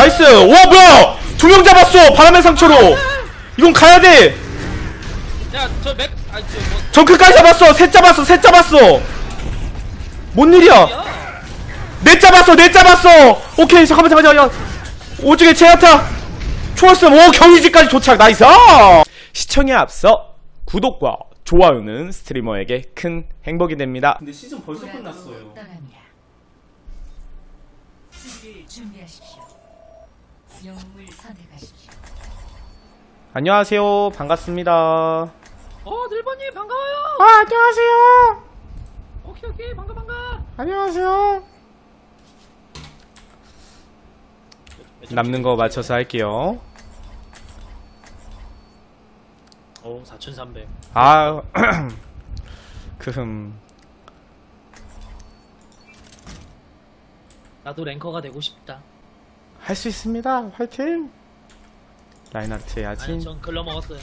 나이스! 와 뭐야! 두 명 잡았어! 바람의 상처로! 이건 가야돼! 야저 맥.. 아니 저뭐 정크까지 잡았어! 셋 잡았어! 셋 잡았어! 뭔 일이야? 야넷 잡았어! 넷 잡았어! 오케이 잠깐만 잠깐만 잠깐만. 오중에 제아타! 초월쌤 오 경유지까지 도착! 나이스! 아! 시청에 앞서 구독과 좋아요는 스트리머에게 큰 행복이 됩니다. 근데 시즌 벌써 끝났어요. 떠납니다. 수비를 준비하십시오. 안녕하세요. 반갑습니다. 아어 늘버님 반가워요! 안녕하세요! 오케이 오케이. 반가 반가. 안녕하세요. 남는 거 맞춰서 할게요. 어 4300. 아, 그흠. 나도 랭커가 되고 싶다 할 수 있습니다. 화이팅! 라인하르트 해야지. 아니 전 글러 먹었어요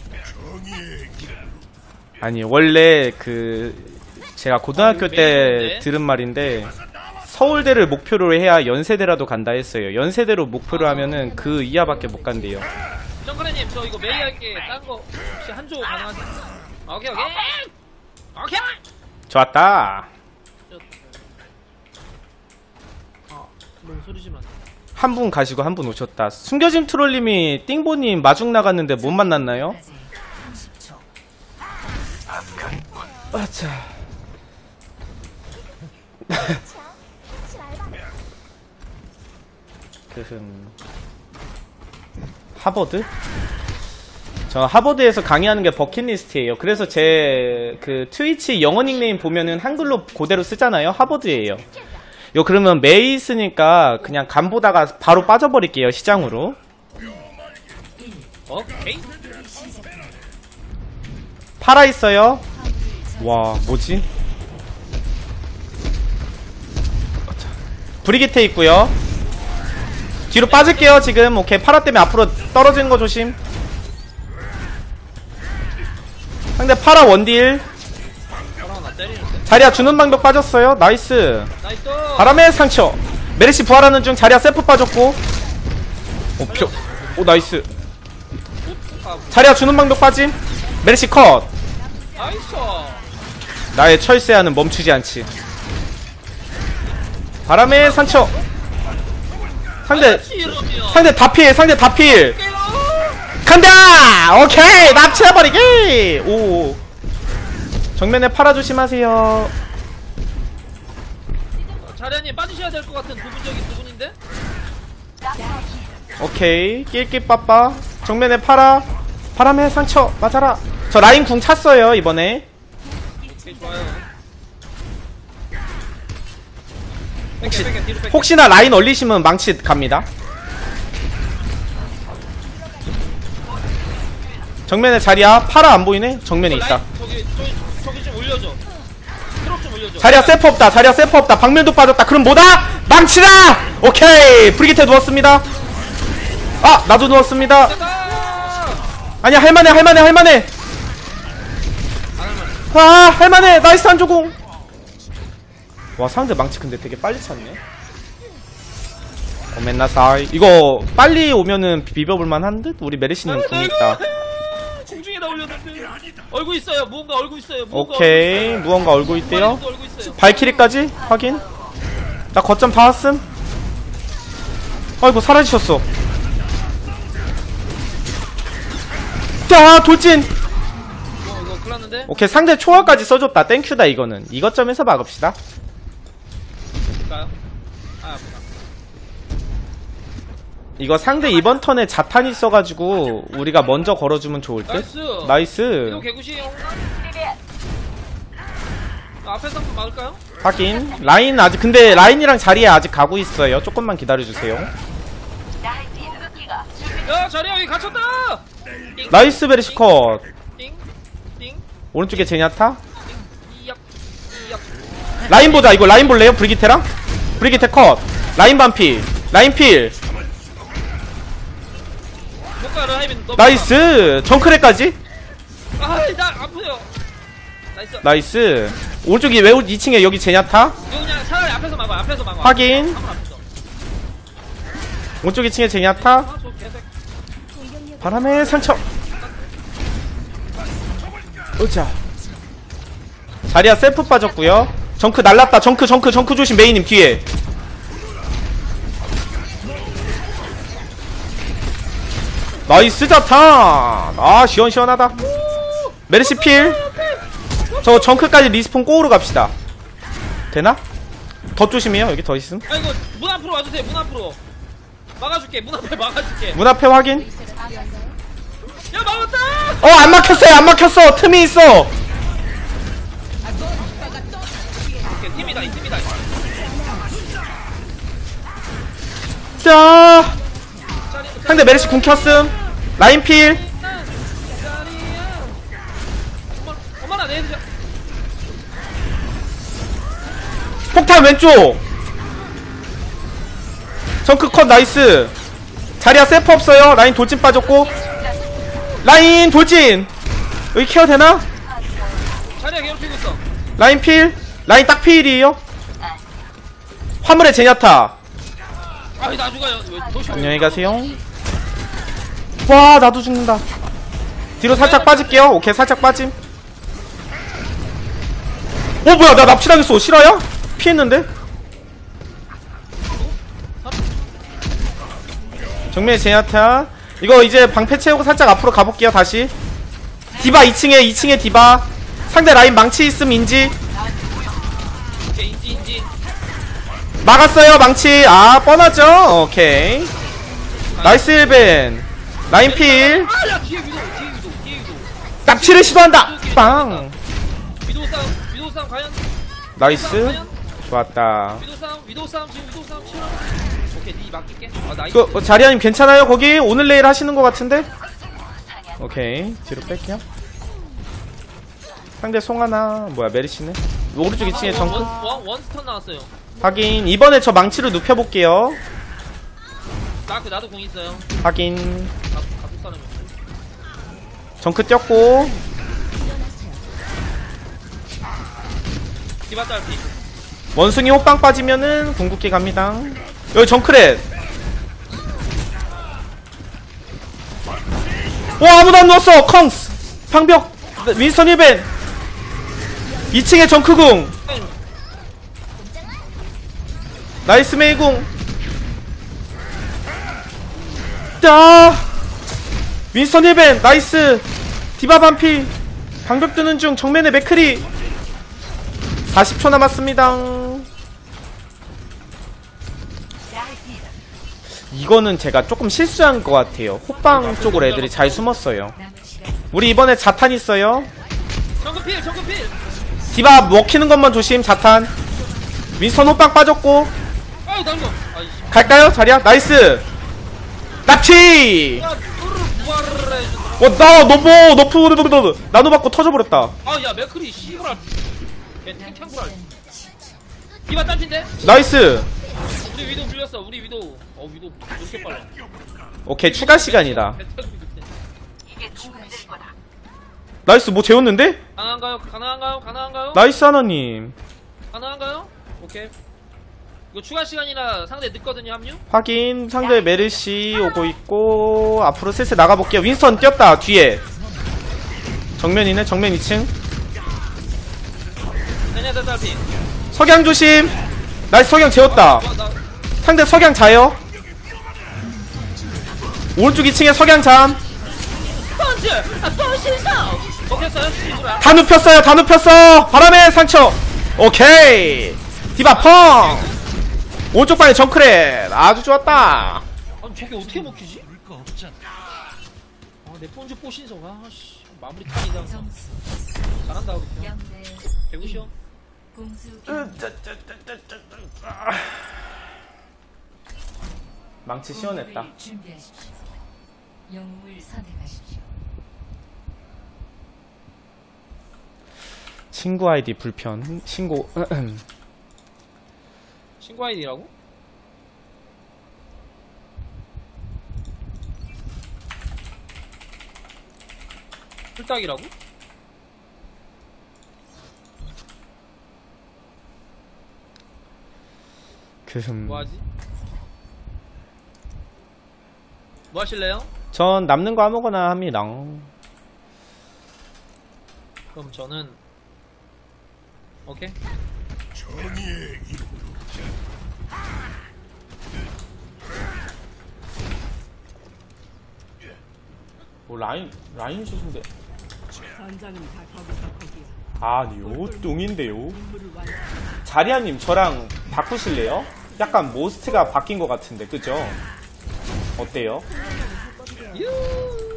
아니, 원래 그, 제가 고등학교 아, 때 매일인데? 들은 말인데, 서울대를 목표로 해야 연세대라도 간다 했어요. 연세대로 목표로 하면은 그 이하밖에 못 간대요. 정크레님 저 이거 메이 할게 딴 거 혹시 한조 가능하지? 오케이 오케이 오케이 좋았다. 저- 아 너무 소리 지면 안 돼. 한분 가시고 한 분 오셨다. 숨겨진 트롤님이 띵보님 마중 나갔는데 못 만났나요? 까지 30초. 아차. 그흠. 하버드? 저 하버드에서 강의하는 게 버킷리스트예요. 그래서 제 그 트위치 영어 닉네임 보면은 한글로 그대로 쓰잖아요. 하버드예요. 요 그러면 메이 있으니까 그냥 간 보다가 바로 빠져버릴게요. 시장으로. 오케이 팔아 있어요. 와, 뭐지? 브리기테 있고요. 뒤로 빠질게요, 지금. 오케이, 파라 때문에 앞으로 떨어지는 거 조심. 상대 파라 원딜. 자리야 주는 방벽 빠졌어요. 나이스. 나이스 바람의 상처. 메르시 부활하는 중 자리야 세프 빠졌고. 오, 표. 오, 나이스. 아, 자리야 주는 방벽 빠짐. 메르시 컷. 나이스 나의 철새하는 멈추지 않지. 바람의 상처. 상대 상대 다 피해. 상대 다 피해. 간다. 오케이 납치해버리기. 오. 정면에 팔아 조심하세요. 자리아님 빠지셔야 될 것 같은 부분적인 부분인데 오케이 낄낄 빠빠. 정면에 팔아. 바람의 상처 맞아라. 저 라인 궁 찼어요 이번에. 오케이 좋아요 뺄게 뺄게 뒤로 뺄게 혹시나 라인 얼리시면 망치 갑니다. 정면에 자리야. 팔아 안 보이네. 정면에 있다. 라인, 저기 저기 저기 좀 올려줘. 트럭 좀 올려줘. 자리야 세프 없다 자리야 세프 없다. 박밀도 빠졌다. 그럼 뭐다? 망치다! 오케이. 브리기테 누웠습니다. 아 나도 누웠습니다. 아니야 할만해 할만해 할만해. 아 할만해. 나이스 한조공. 와 상대 망치 근데 되게 빨리 찼네. 오맨나사이. 이거 빨리 오면은 비벼볼만 한듯? 우리 메르시는 궁이 있다 공중에다 올렸는데. 얼굴 있어요. 무언가 얼굴 있어요. 무언가 오케이. 무언가 얼고 있대요. 있어요. 얼굴 있어요. 발키리까지? 확인. 나 거점 다 왔음. 아이고 사라지셨어. 자 돌진! 어, 이거 큰일 났는데 오케이 상대 초월까지 써줬다. 땡큐다 이거는. 이것점에서 막읍시다. 볼까요? 이거 상대 이번 턴에 자탄이 있어가지고 우리가 먼저 걸어주면 좋을 듯? 나이스. 나이스. 개구시용. 앞에서 한번 막을까요? 확인. 라인 아직 근데 라인이랑 자리에 아직 가고 있어요. 조금만 기다려주세요. 야 자리야 여기 갇혔다! 띵, 나이스 베리시컷. 띵, 띵, 오른쪽에 제냐타. 라인 보자. 이거 라인 볼래요? 브리기테랑? 브리기테 컷. 라인 반피. 라인 필. 못 나이스! 정크레까지? 아나 아프요. 나이스. 나이스. 오른쪽이 왜 2층에 여기 제냐타? 이거 그냥 차라리 앞에서 막아 앞에서 막아. 확인. 앞에서 오른쪽 2층에 제니아타? 아 저 개색. 바람의 상처. 으자. 자리야 셀프 빠졌고요. 정크 날랐다. 정크 정크 정크 조심 메이님 뒤에 나이스 자탄! 아 시원시원하다. 메르시 필저 정크까지 리스폰 꼬우러 갑시다. 되나? 더 조심해요 여기 더 있음. 아 이거 문 앞으로 와주세요 문 앞으로. 막아줄게 문 앞에 막아줄게. 문 앞에 확인. 야 막았다! 어 안 막혔어요 안 막혔어. 틈이 있어. 오케이 팀이다 이 팀이다. 자 상대 메르시 궁 켰음. 라인 필. 폭탄 왼쪽. 정크 컷 나이스. 자리야 세프 없어요. 라인 돌진 빠졌고. 라인 돌진. 여기 케어 되나? 자리야 괴롭히고 있어. 라인 필. 라인 딱 필이에요. 화물에 제냐타. 안녕히 가세요 와 나도 죽는다. 뒤로 살짝 빠질게요. 오케이 살짝 빠짐. 어 뭐야 나 납치당했어. 실화야? 피했는데? 정면에 제냐타. 이거 이제 방패 채우고 살짝 앞으로 가볼게요 다시. 디바 2층에 2층에 디바. 상대 라인 망치 있음 인지. 막았어요 망치. 아 뻔하죠? 오케이. 나이스 1벤 라인 필. 아야 뒤에 위도 뒤에 위도 뒤에 위도 납치를 시도한다. 빵. 위도 싸움 위도 싸움 과연 나이스. 좋았다. 위도 싸움 위도 싸움 지금 위도 싸움 치러 오케이 니 맡길게 아 나이스 그 어, 자리아님 괜찮아요? 거기 오늘 내일 하시는 것 같은데? 오케이. 뒤로 뺄게요. 상대 송하나. 뭐야 메리시네? 오른쪽 2층에 정크? 원, 원, 원스턴 나왔어요. 확인. 이번에 저 망치를 눕혀볼게요 나그 나도 공 있어요. 확인. 가- 가족 사람이 정크 뛰었고. 디바 딸피. 원숭이 호빵 빠지면은 궁극기 갑니다. 여기 정크렛 와 아무도 안 넣었어. 컹스. 방벽. 윈스턴 1벤. 2층에 정크궁. 나이스 메이궁 자 윈스턴 1벤 나이스. 디바 반피. 방벽 뜨는 중 정면에 맥크리. 40초 남았습니다. 이거는 제가 조금 실수한 것 같아요. 호빵 쪽으로 애들이 잘 숨었어요. 우리 이번에 자탄 있어요? 디바 먹히는 것만 조심 자탄. 윈스턴 호빵 빠졌고. 아이씨. 갈까요? 자리야? 나이스 야 부활을 해준다 어나 너무 너프 나노 받고 터져버렸다 아 야 맥크리 씨발 걔 탱탱구랄 디바 딸피인데? 나이스 우리 위도 불렸어 우리 위도 어 위도 이렇게 빨라 오케이 추가 시간이다. 나이스 뭐 재웠는데? 가능한가요? 가능한가요? 가능한가요? 나이스 하나님 가능한가요? 오케이 이거 추가 시간이라 상대 늦거든요 합류? 확인. 상대 메르시 오고 있고 앞으로 슬슬 나가볼게요. 윈스턴 뛰었다 뒤에. 정면이네 정면 2층. 내년에 딸피. 석양 조심. 나이스 석양 재웠다. 어, 나 상대 석양 자요. 오른쪽 2층에 석양 잠. 다 펀치! 아! 먹혔어요? 이거야? 눕혔어요 다 눕혔어. 바람의 상처. 오케이. 디바 펑 오른쪽 방에 정크렛. 아주 좋았다. 아니 저게 어떻게 먹히지? 아내 펀치 뽀신성 아 씨. 마무리 타이다. 점수 잘한다 우리 편 0대 개구시오. 공수 망치 시원했다. 공격을 준비하십시오. 영웅을 선택하십시오. 친구 아이디 불편. 신고 친구 아이디라고? 풀딱이라고? 그흠 뭐하지? 뭐 하실래요? 전 남는 거 아무거나 합니다. 그럼 저는 오케이. 뭐 라인 라인 슛인데. 아니요 뚱인데요. 자리아님 저랑 바꾸실래요? 약간 모스트가 바뀐 것 같은데 그죠? 어때요?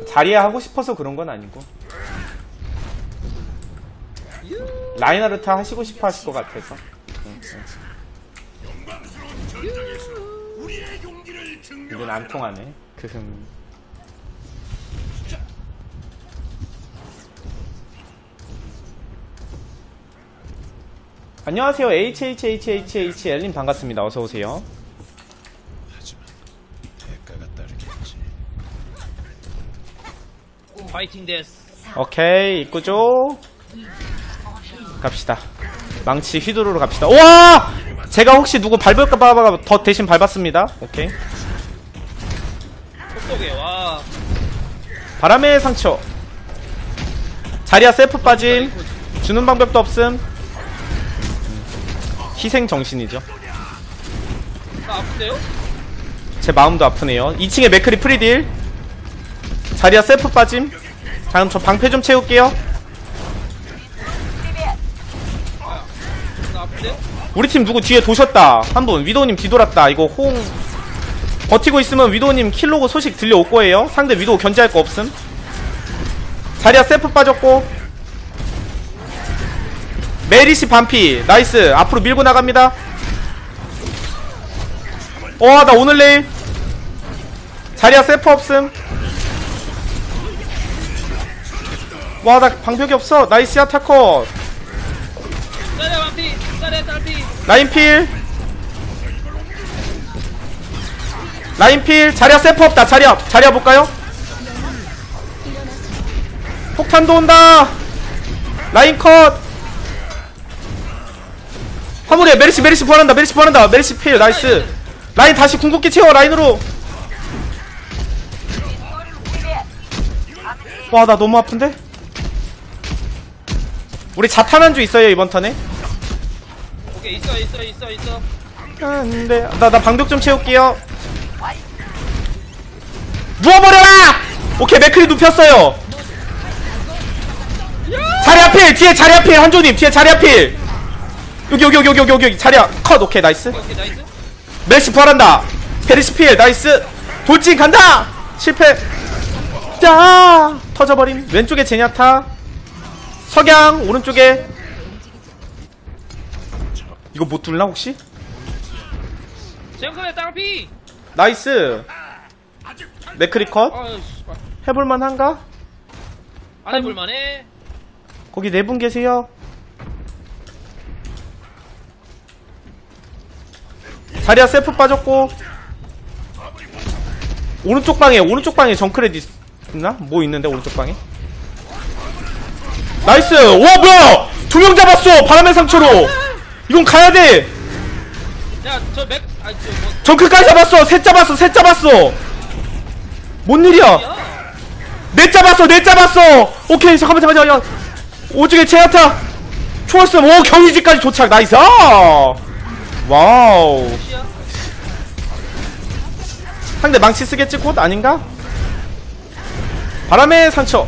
자리아 하고 싶어서 그런 건 아니고 라인하르트 하시고 싶어 하실 것 같아서 응, 응. 이건 안 통하네 그흠 안녕하세요. HHHHHL님 반갑습니다. 어서오세요. 파이팅 데스. 오케이 입구죠 갑시다. 망치 휘두르러 갑시다. 우와! 제가 혹시 누구 밟을까봐 더 대신 밟았습니다. 오케이. 속독에 와. 바람의 상처. 자리야 셀프 빠짐. 주는 방법도 없음 희생 정신이죠. 나 아픈데요? 제 마음도 아프네요. 2층에 맥크리 프리딜. 자리야 셀프 빠짐. 다음 저 방패 좀 채울게요. 나 아픈데요? 우리 팀 누구 뒤에 도셨다. 한 분. 위도우님 뒤돌았다. 이거 호응. 버티고 있으면 위도우님 킬로고 소식 들려올 거예요. 상대 위도우 견제할 거 없음. 자리야 셀프 빠졌고 메리시 반피. 나이스. 앞으로 밀고 나갑니다. 와나 오늘 내일. 자리야 셀프 없음. 와 나 방벽이 없어. 나이스 야 타컷. 짜리야 반피. 짜리야 딸피. 라인필. 라인필. 자리야 세프 없다. 자리야 자리야 볼까요? 폭탄도 온다. 라인 컷 화물에 메리시 메리시 부활한다. 메리시 부활한다. 메리시 필. 나이스. 라인 다시 궁극기 채워 라인으로. 와 나 너무 아픈데? 우리 자탄 한주 있어요 이번 턴에? 오케이 있어 있어 있어 있어. 안돼. 나, 나 방벽 좀 채울게요. 누워버려라! 오케이 맥클이 눕혔어요. 자리 앞필 뒤에 자리 앞필 한조님 뒤에 자리 앞필 여기 여기 여기 여기 여기 여기. 자리야. 컷. 오케이 나이스. 오케이 나이스. 메시 부활한다. 페리시 필. 나이스. 돌진 간다. 실패. 자 터져버림 왼쪽에 제냐타. 석양 오른쪽에. 이거 못 뚫나 혹시? 젠클의 딸피. 나이스. 맥크리 컷. 아유 씨발. 해볼만한가? 안 해볼만해. 거기 네 분 계세요 자리야 셀프 빠졌고. 오른쪽 방에 오른쪽 방에 정크레디 있나? 뭐 있는데 오른쪽 방에? 나이스! 와 뭐야! 두 명 잡았어! 바람의 상처로! 이건 가야돼! 야저 맥. 아저 뭐. 정크까지 잡았어! 셋 잡았어! 셋 잡았어! 뭔 일이야? 야. 넷 잡았어! 넷 잡았어! 오케이 잠깐만 잠깐만 잠깐만. 오중에 제아타! 초월스 오 경유지까지 도착! 나이스 와우. 상대 망치 쓰겠지? 곧 아닌가? 바람의 상처.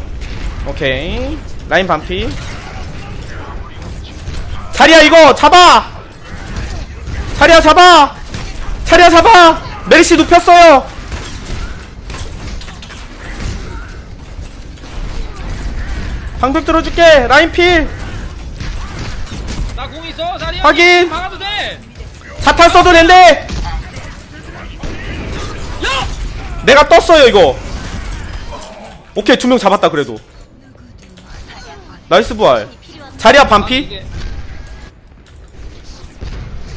오케이. 라인 반피. 자리야 이거 잡아! 자리야 잡아! 자리야 잡아! 메리시 눕혔어요. 방벽 들어줄게. 라인 필. 나 공 있어. 자리야. 확인. 막아도 돼. 자탄 써도 된대! 야. 내가 떴어요 이거. 오케이 두 명 잡았다 그래도. 나이스 부활. 자리야 아, 반피?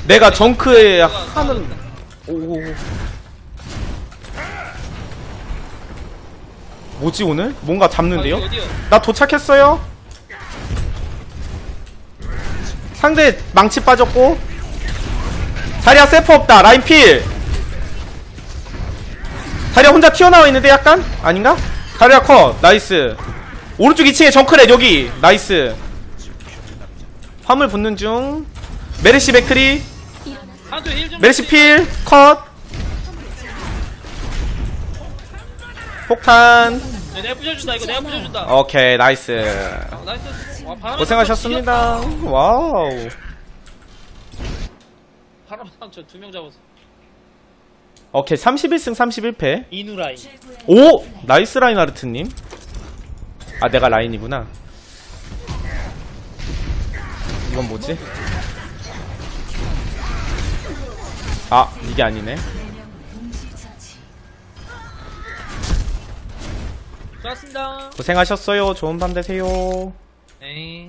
내가 정크에 하는 오. 뭐지 오늘? 뭔가 잡는데요? 나 도착했어요. 상대 망치 빠졌고 자리야 세프 없다. 라인 필. 다리야 혼자 튀어나와 있는데 약간? 아닌가? 다리야 컷 나이스. 오른쪽 2층에 정크렛 여기. 나이스. 화물 붙는 중. 메르시 백트리. 메르시 필 컷. 폭탄. 네, 내가 부셔준다 이거 내가 부셔준다. 오케이 나이스. 바람 고생하셨습니다. 와우 바람 상처 두명 잡았어. 오케이 31승 31패. 이누라인. 오! 나이스 라인하르트님. 아 내가 라인이구나. 이건 뭐지? 아 이게 아니네. 좋았습니다. 고생하셨어요. 좋은 밤 되세요. 에이